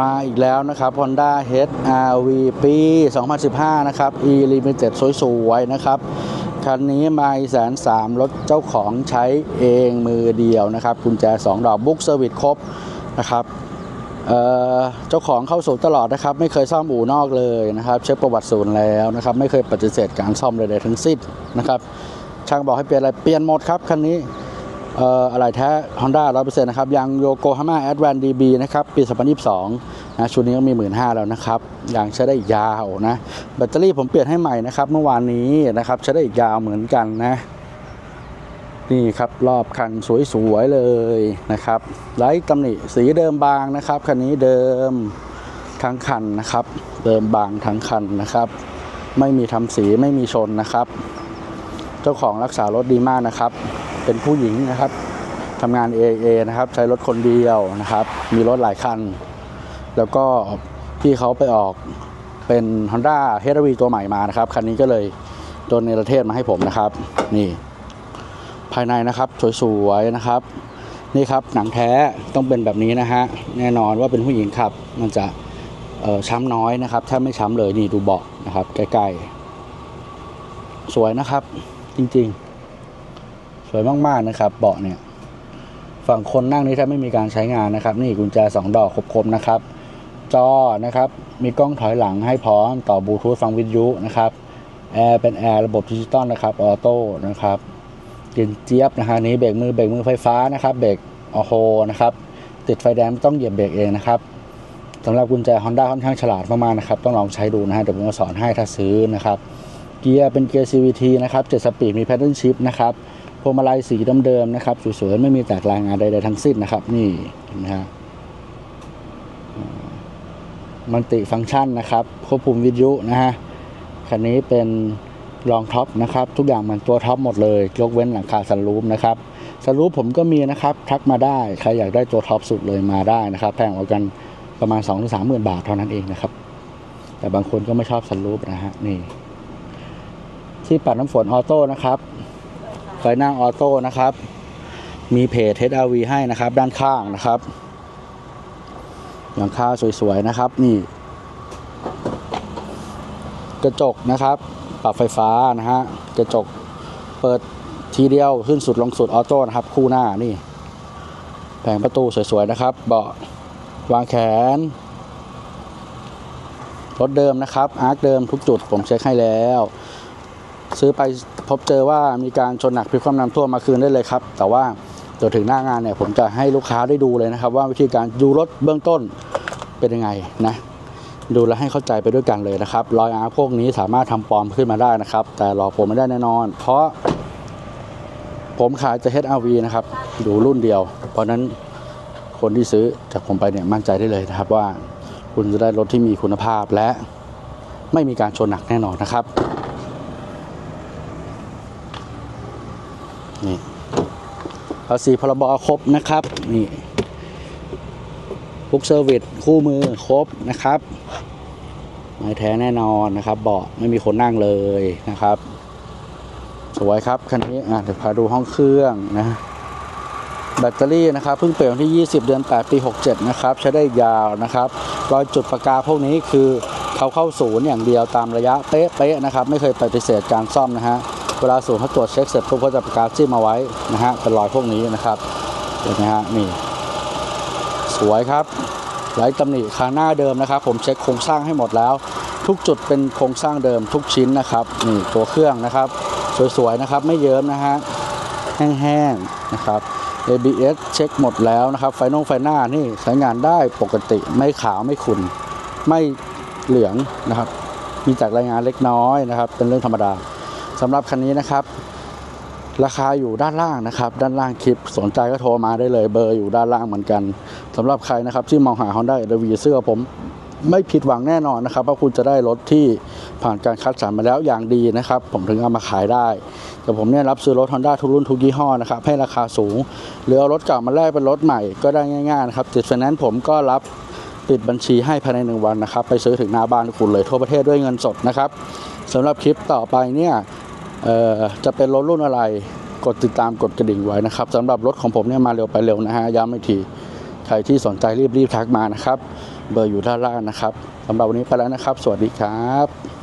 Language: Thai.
มาอีกแล้วนะครับ Honda HR-V ปี 2015 นะครับ E Limited สวยๆ นะครับ คันนี้มาแสนสามรถเจ้าของใช้เองมือเดียวนะครับ กุญแจ 2 ดอกบุ๊กเซอร์วิสครบนะครับเอ่อเจ้าของเข้าศูนย์ตลอดนะครับ ไม่เคยซ่อมอู่นอกเลยนะครับ เช็คประวัติศูนย์แล้วนะครับ ไม่เคยปฏิเสธการซ่อมใดๆทั้งสิ้นนะครับ ช่างบอกให้เปลี่ยนอะไรเปลี่ยนหมดครับคันนี้ อ่ออะไรแท้ Honda 100%นะครับยางโยโกฮาม่าแอด a วนดีบีนะครับ ปี 2022 นะชุดนี้ก็มี 15,000แล้วนะครับยางใช้ได้ยาวนะ แบตเตอรี่ผมเปลี่ยนให้ใหม่นะครับ เมื่อวานนี้นะครับ ใช้ได้อีกยาวเหมือนกันนะ นี่ครับ รอบคันสวยๆเลยนะครับไร้ตำหนิสีเดิมบางนะครับ คันนี้เดิมทั้งคันนะครับ เดิมบางทั้งคันนะครับ ไม่มีทำสีไม่มีชนนะครับ เจ้าของรักษารถดีมากนะครับ เป็นผู้หญิงนะครับทำงาน AA นะครับ ใช้รถคนเดียวนะครับ มีรถหลายคัน แล้วก็พี่เขาไปออกเป็น Honda h r v ตัวใหม่มานะครับ คันนี้ก็เลยโดนในประเทศมาให้ผมนะครับ นี่ ภายในนะครับสวยๆนะครับ นี่ครับหนังแท้ต้องเป็นแบบนี้นะฮะแน่นอนว่าเป็นผู้หญิงขับ มันจะเอ่อช้ำน้อยนะครับแทบไม่ช้ำเลยนี่ดูเบาะนะครับใกล้ๆ สวยนะครับจริงๆ สวยมากๆนะครับ เบาะเนี่ย ฝั่งคนนั่งนี่แทบไม่มีการใช้งานนะครับ นี่กุญแจสองดอกครบๆนะครับ จอนะครับ มีกล้องถอยหลังให้พร้อมต่อบลูทูธฟังวิทยุนะครับแอร์เป็นแอร์ระบบดิจิตอลนะครับออโต้นะครับเย็นเจี๊ยบนะฮะนี้เบรกมือเบรกมือไฟฟ้านะครับเบรกออโฮนะครับติดไฟแดงต้องเหยียบเบรกเองนะครับสำหรับกุญแจ Honda ค่อนข้างฉลาดมากๆนะครับต้องลองใช้ดูนะฮะเดี๋ยวผมจะสอนให้ถ้าซื้อนะครับเกียร์เป็นเกียร์ CVT นะครับ7สปีดมี paddle shift นะครับ พวงมาลัยสีเดิมๆนะครับสวยๆไม่มีแตกลายงานใดๆทั้งสิ้นนะครับ นี่นะฮะมันติฟังก์ชันนะครับควบคุมวิทยุนะฮะคันนี้เป็นรองท็อปนะครับ ทุกอย่างมันตัวท็อปหมดเลยยกเว้นหลังคาสันรูปนะครับสันรูปผมก็มีนะครับทักมาได้ใครอยากได้ตัวท็อปสุดเลยมาได้นะครับแพงกว่ากันประมาณ 2-3หมื่นบาทเท่านั้นเองนะครับ แต่บางคนก็ไม่ชอบสันรูปนะฮะนี่ที่ปัดน้ำฝนออโต้นะครับ ไฟหน้าออโต้นะครับ มีเพจ HRV ให้นะครับ ด้านข้างนะครับหลังคาสวยๆนะครับนี่ กระจกนะครับ ปรับไฟฟ้านะฮะกระจกเปิดทีเดียวขึ้นสุดลงสุดออโต้นะครับ คู่หน้านี่ แผงประตูสวยๆนะครับ เบาะวางแขนรถเดิมนะครับอาร์คเดิมทุกจุดผมเช็คให้แล้ว ซื้อไปพบเจอว่ามีการชนหนักพลิกคว่ำน้ำท่วมมาคืนได้เลยครับ แต่ว่าเดี๋ยวถึงหน้างานเนี่ยผมจะให้ลูกค้าได้ดูเลยนะครับ ว่าวิธีการดูรถเบื้องต้นเป็นยังไงนะดูแลให้เข้าใจไปด้วยกันเลยนะครับรอยอาร์พวกนี้สามารถทำปลอมขึ้นมาได้นะครับ แต่หลอกผมไม่ได้แน่นอน เพราะ ผมขายจะ HRV นะครับดูรุ่นเดียว เพราะฉะนั้นคนที่ซื้อจากผมไปเนี่ยมั่นใจได้เลยนะครับว่าคุณจะได้รถที่มีคุณภาพและไม่มีการชนหนักแน่นอนนะครับ นี่ภาษีพรบครบนะครับนี่บุ๊กเซอร์วิสคู่มือครบนะครับไม้แท้แน่นอนนะครับ เบาะไม่มีคนนั่งเลยนะครับ สวยครับคันนี้อะเดี๋ยวพาดูห้องเครื่องนะแบตเตอรี่นะครับเพิ่งเปลี่ยนวันที่ 20 เดือน 8 ปี 67 นะครับ ใช้ได้ยาวนะครับรอยจุดประกาพวกนี้คือเขาเข้าศูนย์อย่างเดียวตามระยะเป๊ะๆนะครับ ไม่เคยปฏิเสธการซ่อมนะฮะ เวลาศูนย์เขาตรวจเช็คเสร็จปุ๊บเขาจะประกาศจิ้มเอาไว้นะฮะเป็นรอยพวกนี้นะครับเห็นไหมฮะนี่สวยครับไร้ตำหนิคาหน้าเดิมนะครับ ผมเช็คโครงสร้างให้หมดแล้ว ทุกจุดเป็นโครงสร้างเดิมทุกชิ้นนะครับนี่ตัวเครื่องนะครับ สวยๆนะครับไม่เยิ้มนะฮะแห้งๆนะครับ ABS เช็คหมดแล้วนะครับไฟนงไฟหน้านี่ใช้งานได้ปกติไม่ขาวไม่ขุ่นไม่เหลืองนะครับ มีจากรายงานเล็กน้อยนะครับ เป็นเรื่องธรรมดา สำหรับคันนี้นะครับ ราคาอยู่ด้านล่างนะครับ ด้านล่างคลิปสนใจก็โทรมาได้เลยเบอร์อยู่ด้านล่างเหมือนกันสำหรับใครนะครับที่มองหา Honda e v เสื้อผมไม่ผิดหวังแน่นอนนะครับว่าคุณจะได้รถที่ผ่านการคัดสรรมาแล้วอย่างดีนะครับ ผมถึงเอามาขายได้ แต่ผมเนี่ยรับซื้อรถ Honda ทุกรุ่นทุกยี่ห้อนะครับให้ราคาสูง หรือเอารถเก่ามาแลกเป็นรถใหม่ก็ได้ง่ายๆนะครับติดไฟแนนซ์ผมก็รับ ปิดบัญชีให้ภายในหนึ่งวันนะครับ ไปซื้อถึงหน้าบ้านคุณเลยทั่วประเทศด้วยเงินสดนะครับสำหรับคลิปต่อไปเนี่ยจะเป็นรถรุ่นอะไรกดติดตามกดกระดิ่งไว้นะครับสำหรับรถของผมเนี่ยมาเร็วไปเร็วนะฮะย้ำอีกทีใครรที่สนใจรีบๆทักมานะครับ เบอร์อยู่ด้านล่างนะครับสำหรับวันนี้ไปแล้วนะครับ สวัสดีครับ